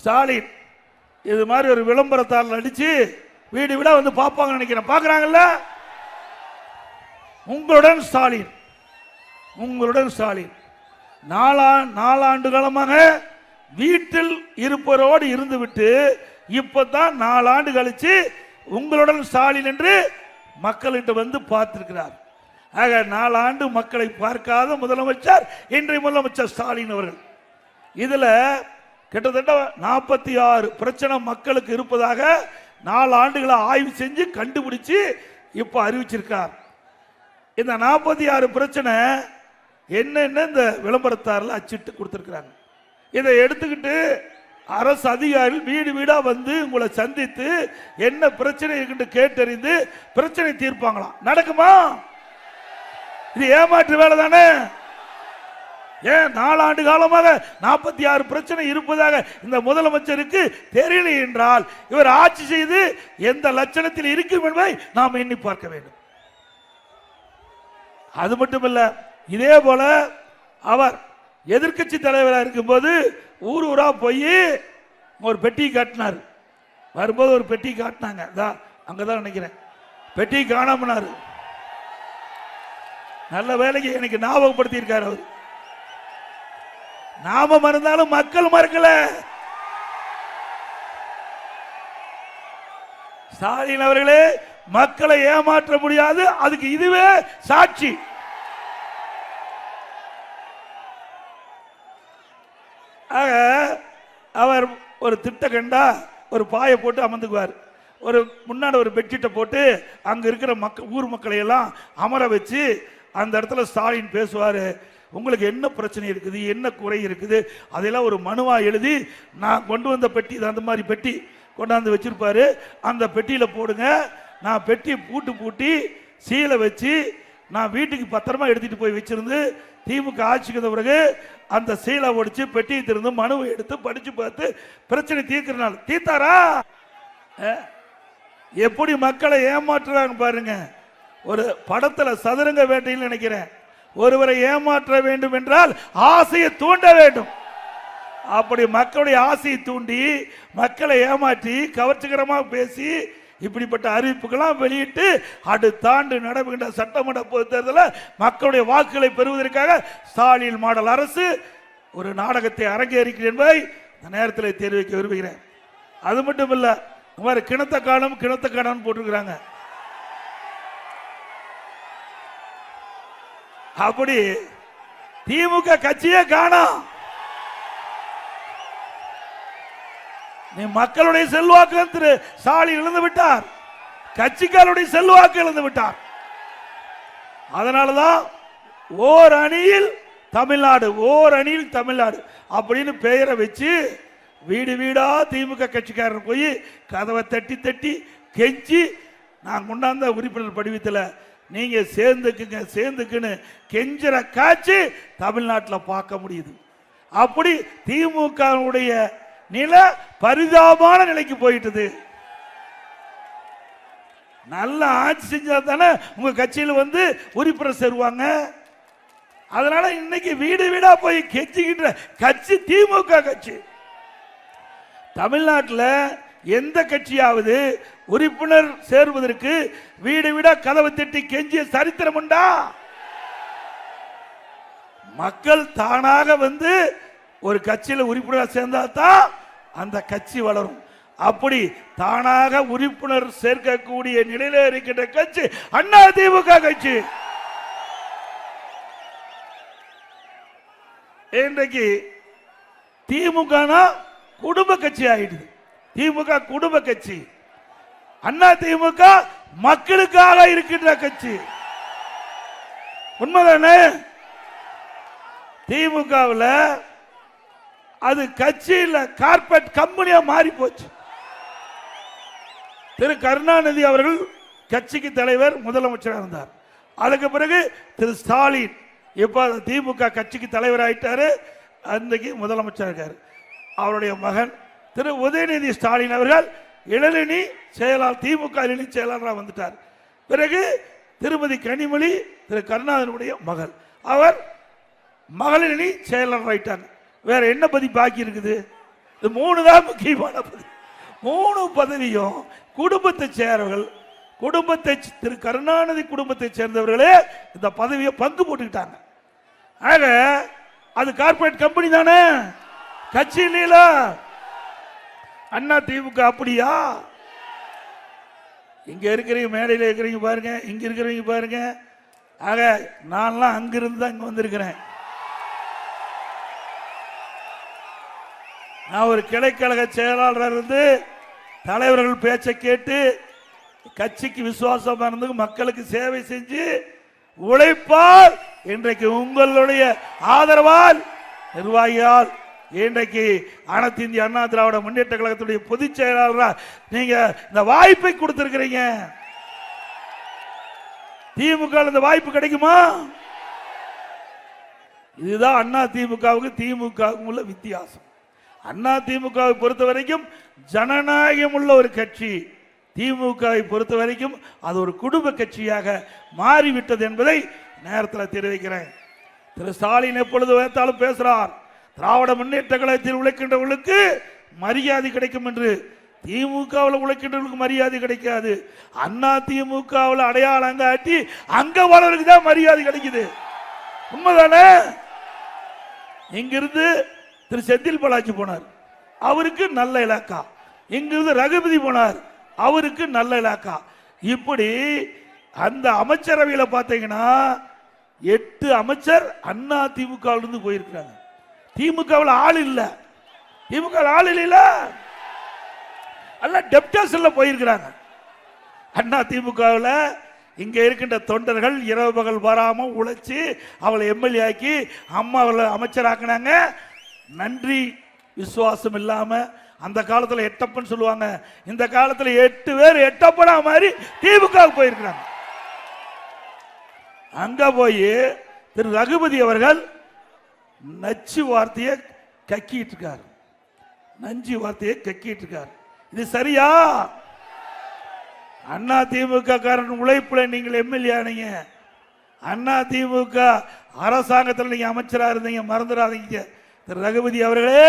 ஸ்டாலின் இது மாதிரி ஒரு விளம்பரத்தால் நடிச்சு வீடு வீடாக வந்து பார்ப்பாங்கன்னு நினைக்கிறேன். பார்க்குறாங்கல்ல? உங்களுடன் ஸ்டாலின் உங்களுடன் ஸ்டாலின். நாலா நாலாண்டு காலமாக வீட்டில் இருப்பவரோடு இருந்துவிட்டு இப்போ தான் நாலாண்டு கழித்து உங்களுடன் ஸ்டாலின் என்று மக்கள்கிட்ட வந்து பார்த்திருக்கிறார். ஆக நாலாண்டு மக்களை பார்க்காத முதலமைச்சர் இன்றைய முதலமைச்சர் ஸ்டாலின் அவர்கள். இதுல கிட்டத்தட்ட நாற்பத்தி ஆறு பிரச்சனை மக்களுக்கு இருப்பதாக நாலு ஆண்டுகளை ஆய்வு செஞ்சு கண்டுபிடிச்சு இப்போ அறிவிச்சிருக்கார். இந்த நாற்பத்தி ஆறு பிரச்சனை என்னென்ன இந்த விளம்பரத்தாரில் அச்சிட்டு கொடுத்துருக்குறாங்க. இதை எடுத்துக்கிட்டு அரசு அதிகாரிகள் வீடு வீடாக வந்து உங்களை சந்தித்து என்ன பிரச்சனை இருக்குன்னு கேட்டறிந்து பிரச்சனை தீர்ப்பாங்களாம். நடக்குமா? இது ஏமாற்று வேலை தானே ஏன் நாலாண்டு காலமாக நாற்பத்தி ஆறு பிரச்சனை இருப்பதாக இந்த முதலமைச்சருக்கு தெரியல என்றால் இவர் ஆட்சி செய்து எந்த லட்சணத்தில் இருக்கும் என்பதை நாம் எண்ணி பார்க்க வேண்டும். அது மட்டுமல்ல இதே போல அவர் எதிர்க்கட்சி தலைவராக இருக்கும்போது ஊர் ஊரா போய் ஒரு பெட்டி காட்டினார். வரும்போது ஒரு பெட்டி காட்டினாங்க. தான் அங்கதான் நினைக்கிறேன். பெட்டி காணாமனாரு. நல்ல வேலைக்கு எனக்கு ஞாபகப்படுத்தியிருக்காரு அவர். நாம மறந்தாலும் மக்கள் மறக்கல. ஸ்டாலின் அவர்களே மக்களை ஏமாற்ற முடியாது. அதுக்கு இதுவே சாட்சி. ஆக அவர் ஒரு திட்ட கண்டா ஒரு பாயை போட்டு அமர்ந்துக்குவார். ஒரு முன்னாடி ஒரு பெட்ஷீட்டை போட்டு அங்க இருக்கிற மக்கள் ஊர் மக்களை எல்லாம் அமர வச்சு அந்த இடத்துல ஸ்டாலின் பேசுவார். உங்களுக்கு என்ன பிரச்சனை இருக்குது என்ன குறை இருக்குது அதெல்லாம் ஒரு மனுவா எழுதி நான் கொண்டு வந்த பெட்டி அந்த மாதிரி பெட்டி கொண்டாந்து வச்சிருப்பாரு. அந்த பெட்டியில போடுங்க. நான் பெட்டியை பூட்டு பூட்டி சீலை வச்சு நான் வீட்டுக்கு பத்திரமா எடுத்துட்டு போய் வச்சிருந்து திமுக ஆட்சிக்கு வந்த பிறகு அந்த சீலை ஒடிச்சு பெட்டியை திறந்து மனுவை எடுத்து படிச்சு பார்த்து பிரச்சனை தீர்க்கிறனால. தீர்த்தாரா? எப்படி மக்களை ஏமாற்றுறாங்க பாருங்க. ஒரு படத்துல சதுரங்க வேட்டையில் நினைக்கிறேன். ஒருவரை ஏமாற்ற வேண்டும் என்றால் ஆசையை தூண்ட வேண்டும். அப்படி மக்களுடைய ஆசையை தூண்டி மக்களை ஏமாற்றி கவர்ச்சிகரமாக பேசி இப்படிப்பட்ட அறிவிப்புகளாம் வெளியிட்டு அடுத்த ஆண்டு நடைபெறுகின்ற சட்டமன்ற பொது தேர்தலில் மக்களுடைய வாக்குகளை பெறுவதற்காக ஸ்டாலின் மாடல் அரசு ஒரு நாடகத்தை அரங்கேறிக்கிறேன் என்பதை இந்த நேரத்தில் தெரிவிக்க விரும்புகிறேன். அது மட்டும் இல்லை இந்த மாதிரி கிணத்த காலம் கிணத்த காலம் போட்டிருக்கிறாங்க. அப்படி திமுக கட்சியே காணோம். நீ மக்களுடைய செல்வாக்கு திரு ஸ்டாலின் இழந்து விட்டார். கட்சிக்காரருடைய செல்வாக்கு இழந்து விட்டார். அதனாலதான் ஓர் அணியில் தமிழ்நாடு ஓர் அணியில் தமிழ்நாடு அப்படின்னு பெயரை வச்சு வீடு வீடா திமுக கட்சிக்காரர் போய் கதவை தட்டி தட்டி கெஞ்சி நான் கொண்டாந்த உறுப்பினர் படிவத்தில் நீங்க சேர்ந்துக்குங்க சேர்ந்துக்குன்னு கெஞ்சிற காட்சி தமிழ்நாட்டில் பார்க்க முடியுது. அப்படி திமுகவுடைய நிலை பரிதாபமான நிலைக்கு போயிட்டது. நல்ல ஆட்சி செஞ்சா தானே உங்க கட்சியில் வந்து உறுப்பினர் சேருவாங்க. அதனால இன்னைக்கு வீடு வீடா போய் கெஞ்சிக்கிட்ட கட்சி திமுக கட்சி. தமிழ்நாட்டில் எந்த கட்சியாவது உறுப்பினர் சேருவதற்கு வீடு விட கதவை தட்டி கெஞ்சிய சரித்திரம் உண்டா? மக்கள் தானாக வந்து ஒரு கட்சியில் உறுப்பினர் சேர்ந்தா தான் அந்த கட்சி வளரும். அப்படி தானாக உறுப்பினர் சேர்க்கக்கூடிய நிலையில இருக்கின்ற கட்சி அண்ணா திமுக கட்சி. இன்றைக்கு திமுகனா குடும்ப கட்சி ஆகிடுது திமுக குடும்ப கட்சி. அண்ணா திமுக மக்களுக்காக இருக்கின்ற கட்சி. உண்மைதானே? திமுகவில் அது கட்சியில் கார்பரேட் கம்பெனியா மாறி போச்சு திரு கருணாநிதி அவர்கள் கட்சிக்கு தலைவர் முதலமைச்சராக இருந்தார். அதுக்கு பிறகு திரு ஸ்டாலின் இப்போ திமுக கட்சிக்கு தலைவர் ஆயிட்டாரு அன்றைக்கு முதலமைச்சர் இருக்கார். அவருடைய மகன் திரு உதயநிதி ஸ்டாலின் அவர்கள் இளநிலை செயலாளர் திமுக இளநிலை செயலாளராக வந்துட்டார். பிறகு திருமதி கனிமொழி திரு கருணாநிதியுடைய மகள். அவர் மகளிரணி செயலாளர் ஆயிட்டாங்க வேற என்ன பதி பாக்கி இருக்குது? இது மூணு தான் முக்கியமான பதவி மூணு பதவியும் குடும்பத்தை சேர்ந்தவர்கள் குடும்பத்தை திரு கருணாநிதி குடும்பத்தை சேர்ந்தவர்களே இந்த பதவியை பங்கு போட்டுக்கிட்டாங்க. ஆக அது கார்ப்பரேட் கம்பெனி தானே? கட்சி இல்லையில? அண்ணா திமுக அப்படியா? இங்க இருக்கிறீங்க மேடையில் இருக்கிறீங்க பாருங்க இங்க இருக்கிறவங்க பாருங்க. ஆக நான்லாம் அங்கிருந்து தான் இங்க வந்திருக்கிறேன். நான் ஒரு கிளைக்கழக செயலாளராக இருந்து தலைவர்கள் பேச்சை கேட்டு கட்சிக்கு விசுவாசமா இருந்து மக்களுக்கு சேவை செஞ்சு உழைப்பால் இன்றைக்கு உங்களுடைய ஆதரவால் நிர்வாகியால் இன்றைக்கு அனைத்து இந்திய அண்ணா திராவிட முன்னேற்ற கழகத்துடைய பொதுச் செயலாளராக நீங்க இந்த வாய்ப்பை கொடுத்திருக்கிறீங்க. திமுக இந்த வாய்ப்பு கிடைக்குமா? இதுதான் அண்ணா திமுகவுக்கு திமுகவுக்கும் உள்ள வித்தியாசம். அண்ணா திமுகவை பொறுத்த வரைக்கும் ஜனநாயகம் உள்ள ஒரு கட்சி. திமுகவை பொறுத்த வரைக்கும் அது ஒரு குடும்ப கட்சியாக மாறிவிட்டது என்பதை நேரத்தில் தெரிவிக்கிறேன். திரு ஸ்டாலின் எப்பொழுது வைத்தாலும் பேசுறார். திராவிட முன்னேற்ற கழகத்தில் உழைக்கின்றவர்களுக்கு மரியாதை கிடைக்கும் என்று திமுகவில் உழைக்கின்றவர்களுக்கு மரியாதை கிடைக்காது. அண்ணா திமுகவில் அடையாளம் காட்டி அங்க வளருக்கு தான் மரியாதை கிடைக்குது. உண்மைதானே? இங்கிருந்து திரு செந்தில் பாலாஜி போனார். அவருக்கு நல்ல இலாக்கா. இங்கிருந்து ரகுபதி போனார். அவருக்கு நல்ல இலாக்கா. இப்படி அந்த அமைச்சரவையில் பார்த்தீங்கன்னா எட்டு அமைச்சர் அண்ணா திமுகவிலிருந்து போயிருக்கிறாங்க. திமுகவில் ஆள் இல்லை. திமுக ஆள் இல்லைல. எல்லாம் டெப்டர்ஸ்ல போயிருக்கிறாங்க. அண்ணா திமுகவில் இங்க இருக்கின்ற தொண்டர்கள் இரவு பகல் வராம உழைச்சி அவளை எம்எல்ஏ ஆக்கி அம்மா அவளை அமைச்சராக்குனாங்க. நன்றி. விசுவாசம் இல்லாம அந்த காலத்தில் எட்டப்பன் சொல்லுவாங்க. இந்த காலத்தில் எட்டு பேர் எட்டப்பனா மாதிரி திமுக போயிருக்கிறாங்க. அங்க போய் திரு ரகுபதி அவர்கள் நச்சு வார்த்தையை கக்கிட்டு இருக்காரு நஞ்சு வார்த்தையை கக்கிட்டு இருக்காரு இது சரியா? அண்ணா திமுக காரன் உழைப்புல நீங்கள் எம்எல்ஏ ஆனீங்க. அண்ணா திமுக அரசாங்கத்தில் நீங்க அமைச்சரா இருந்தீங்க மறந்துடாதீங்க. திரு ரகுபதி அவர்களே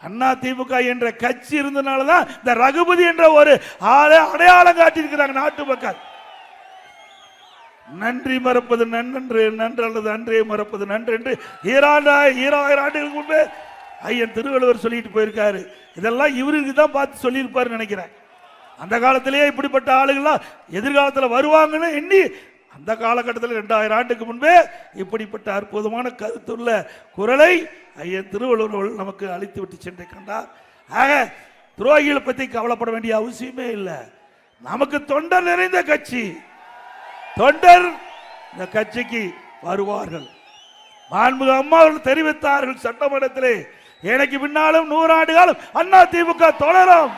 அண்ணா திமுக என்ற கட்சி இருந்தனால தான் இந்த ரகுபதி என்ற ஒரு ஆளை அடையாளம் காட்டியிருக்கிறாங்க நாட்டு மக்கள். நன்றி மறப்பது நன்றன்று நன்று அல்லது அன்றே மறப்பது நன்று என்று ஈராண்டா ஈராயிரம் ஆண்டுகளுக்கு முன்பே ஐயன் திருவள்ளுவர் சொல்லிட்டு போயிருக்காரு. இதெல்லாம் இவருக்கு தான் பார்த்து சொல்லியிருப்பாருன்னு நினைக்கிறேன். அந்த காலத்திலேயே இப்படிப்பட்ட ஆளுகள்லாம் எதிர்காலத்தில் வருவாங்கன்னு எண்ணி அந்த காலகட்டத்தில் ரெண்டாயிரம் ஆண்டுக்கு முன்பே இப்படிப்பட்ட அற்புதமான கருத்துள்ள குரலை ஐயன் திருவள்ளுவர் நமக்கு அழித்து விட்டு சென்று கண்டார். ஆக துரோகிகளை பற்றி கவலைப்பட வேண்டிய அவசியமே இல்லை. நமக்கு தொண்டர் நிறைந்த கட்சி. தொண்டர் இந்த கட்சிக்கு வருவார்கள். மாண்புக அம்மா அவர்கள் தெரிவித்தார்கள் சட்டமன்றத்திலே. எனக்கு பின்னாலும் நூறாண்டு காலம் அண்ணா திமுக தொடரும்.